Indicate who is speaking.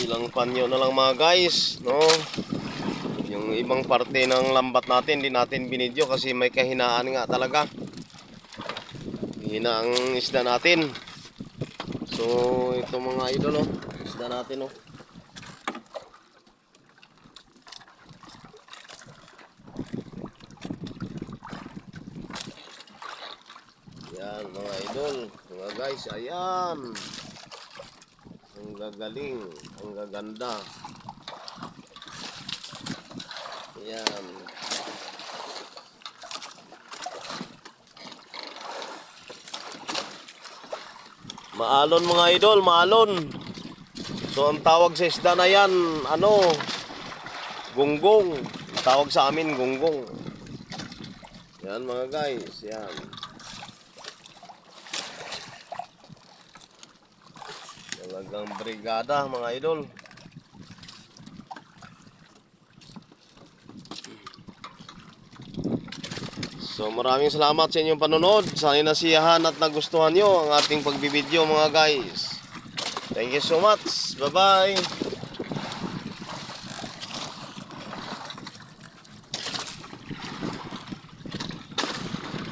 Speaker 1: ilang panyo na lang mga guys, no? Yung ibang parte ng lambat natin, hindi natin binidyo kasi may kahinaan nga talaga. Hina ang isda natin. So, ito mga idol, oh. Isda natin, oh. Yan, mga idol. Mga guys, ayan. Ang gagaling, ang gaganda. Yan. Maalon mga idol, maalon. So ang tawag sa isda na yan, ano, gunggong. Tawag sa amin, gunggong. Yan mga guys, yan. Talagang brigada mga idol. So maraming salamat sa inyong panonood. Sana nasiyahan at nagustuhan nyo ang ating pagbibideo mga guys. Thank you so much. Bye-bye.